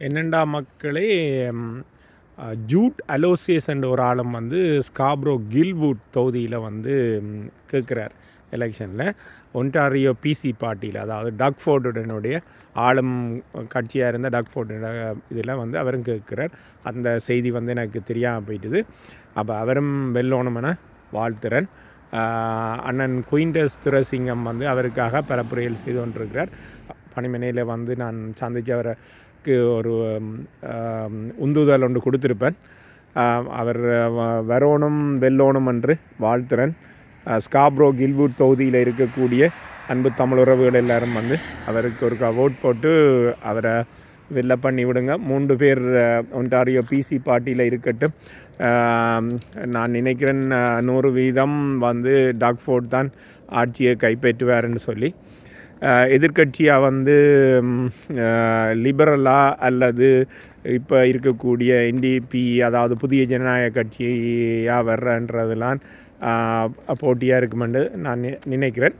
என்னெண்டா மக்களே Jude Aloysius என்ற ஒரு ஆளும் வந்து ஸ்காப்ரோ கில்வுட் தொகுதியில் வந்து கேட்குறார் எலெக்ஷனில். ஒன்டாரியோ பிசி பார்ட்டியில் அதாவது டக் ஃபோர்டுடனுடைய ஆளும் கட்சியாக இருந்த டக்ஃபோர்டு இதில் வந்து அவரும் கேட்குறார். அந்த செய்தி வந்து எனக்கு தெரியாமல் போயிட்டுது. அப்போ அவரும் வெல்லோணுமென வாழ்த்துறன். அண்ணன் குயின்டஸ் துரசிங்கம் வந்து அவருக்காக பரப்புரையில் செய்து கொண்டிருக்கிறார். பணிமனையில் வந்து நான் சந்தித்து அவருக்கு ஒரு உந்துதல் ஒன்று கொடுத்துருப்பேன். அவர் வரோணம் வெல்லோனும் என்று வாழ்த்துறேன். ஸ்காப்ரோ கில்வுட் தொகுதியில் இருக்கக்கூடிய அன்பு தமிழ் உறவுகள் எல்லாரும் வந்து அவருக்கு ஒரு ஓட் போட்டு அவரை வெல்ல பண்ணி விடுங்க. மூன்று பேர் ஒன்டாரியோ பிசி பார்ட்டியில் இருக்கட்டும். நான் நினைக்கிறேன் நூறு வீதம் வந்து டாக்ஃபோர்ட் தான் ஆட்சியை கைப்பற்றுவாருன்னு சொல்லி. எதிர்கட்சியாக வந்து லிபரலா அல்லது இப்போ இருக்கக்கூடிய என்டிபி அதாவது புதிய ஜனநாயக கட்சியாக வர்றன்றதெல்லாம் போட்டியாக இருக்குமென்று நான் நி- நினைக்கிறேன்.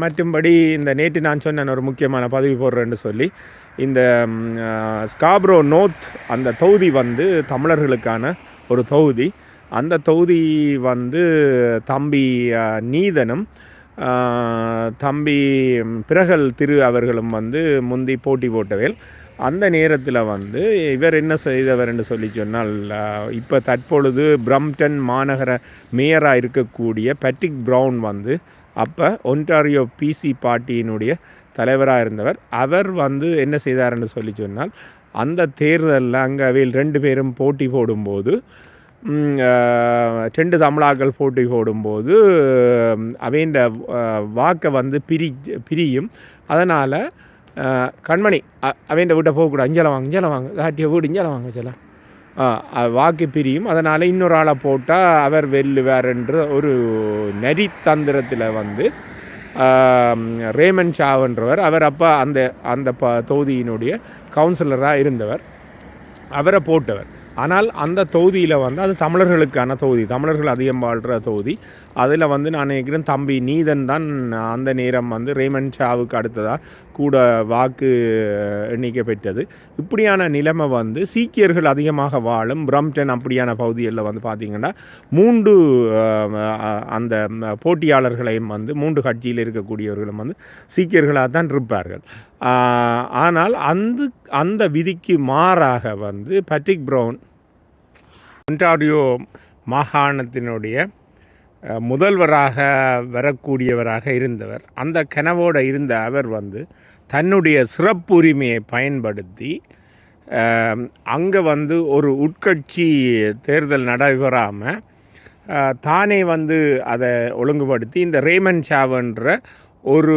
மற்றும்படி இந்த நேற்று நான் சொன்னேன் ஒரு முக்கியமான பதவி போடுறேன்னு சொல்லி. இந்த ஸ்காப்ரோ நோர்த் அந்த தொகுதி வந்து தமிழர்களுக்கான ஒரு தொகுதி. அந்த தொகுதி வந்து தம்பி நீதனும் தம்பி பிரகல் திரு அவர்களும் வந்து முந்தி போட்டி போட்டவேல். அந்த நேரத்தில் வந்து இவர் என்ன செய்தவர்னு சொல்லி சொன்னால் இப்போ தற்பொழுது பிரம்டன் மாநகர மேயராக இருக்கக்கூடிய பேட்ரிக் ப்ரவுன் வந்து அப்போ ஒன்டாரியோ பிசி பார்ட்டியினுடைய தலைவராக இருந்தவர். அவர் வந்து என்ன செய்தார் என்று சொல்லி சொன்னால் அந்த தேர்தலில் அங்கே அவையில் ரெண்டு பேரும் போட்டி போடும்போது ரெண்டு தமிழாக்கள் போட்டி போடும்போது அவையின் வாக்கை வந்து பிரி பிரியும் அதனால் கண்மணி அவையின் வீட்டை போகக்கூடாது அஞ்சலை வாங்க இஞ்சலை வாங்க தாட்டிய வீடு இஞ்சலை வாங்க செல்லாம் வாக்கு பிரியும் அதனால் இன்னொரு ஆளை போட்டால் அவர் வெல்லுவார் என்ற ஒரு நரித்தந்திரத்தில் வந்து ரேமன் ஷாவன்றவர் அவர் அப்போ அந்த அந்த ப தொகுதியினுடைய கவுன்சிலராக இருந்தவர் அவரை போட்டவர் ஆனால் அந்த தொகுதியில் வந்து அது தமிழர்களுக்கான தொகுதி தமிழர்கள் அதிகம் வாழ்கிற தொகுதி. அதில் வந்து நான் நினைக்கிறேன் தம்பி நீதன் தான் அந்த நேரம் வந்து ரேமன் ஷாவுக்கு அடுத்ததாக கூட வாக்கு எண்ணிக்கை பெற்றது. இப்படியான நிலைமை வந்து சீக்கியர்கள் அதிகமாக வாழும் பிரம்டன் அப்படியான பகுதிகளில் வந்து பார்த்திங்கன்னா மூன்று அந்த போட்டியாளர்களையும் வந்து மூன்று கட்சியில் இருக்கக்கூடியவர்களும் வந்து சீக்கியர்களாக தான் இருப்பார்கள். ஆனால் அந்த அந்த விதிக்கு மாறாக வந்து பட்ரிக் ப்ரவுன் ஒன்டாரியோ மாகாணத்தினுடைய முதல்வராக வரக்கூடியவராக இருந்தவர். அந்த கனவோடு இருந்த அவர் வந்து தன்னுடைய சிறப்புரிமையை பயன்படுத்தி அங்கே வந்து ஒரு உட்கட்சி தேர்தல் நடைபெறாமல் தானே வந்து அதை ஒழுங்குபடுத்தி இந்த ரேமன் ஷாவன்ற ஒரு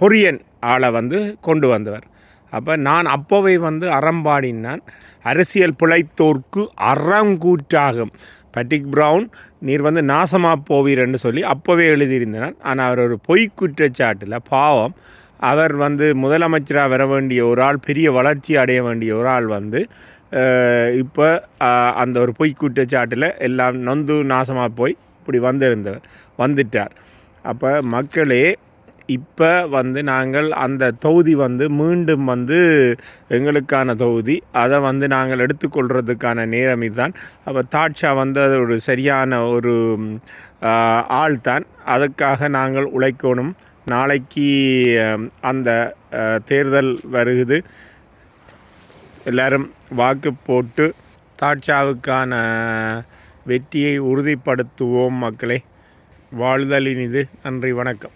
கொரியன் ஆளை வந்து கொண்டு வந்தவர். அப்போ நான் அப்போவே வந்து அறம்பாடினான் அரசியல் பிழைத்தோர்க்கு அறங்கூற்றாகும் பட்டிக் ப்ரவுன் நீர் வந்து நாசமாக போவீர்ன்னு சொல்லி அப்போவே எழுதியிருந்தனர் ஆனால் அவர் ஒரு பொய் குற்றச்சாட்டில் பாவம். அவர் வந்து முதலமைச்சராக வர வேண்டிய ஒரு ஆள் பெரிய வளர்ச்சி அடைய வேண்டிய ஒரு ஆள் வந்து இப்போ அந்த ஒரு பொய் குற்றச்சாட்டில் எல்லாம் நொந்து நாசமாக போய் இப்படி வந்திருந்தவர் வந்துட்டார். அப்போ மக்களே இப்போ வந்து நாங்கள் அந்த தொகுதி வந்து மீண்டும் வந்து எங்களுக்கான தொகுதி. அதை வந்து நாங்கள் எடுத்துக்கொள்கிறதுக்கான நேரம் இதுதான். அப்போ தாட்சா வந்து அது ஒரு சரியான ஒரு ஆள் தான். அதுக்காக நாங்கள் உழைக்கணும். நாளைக்கு அந்த தேர்தல் வருகுது. எல்லோரும் வாக்கு போட்டு தாட்சாவுக்கான வெற்றியை உறுதிப்படுத்துவோம் மக்களே. வாழ்தலினிது நன்றி வணக்கம்.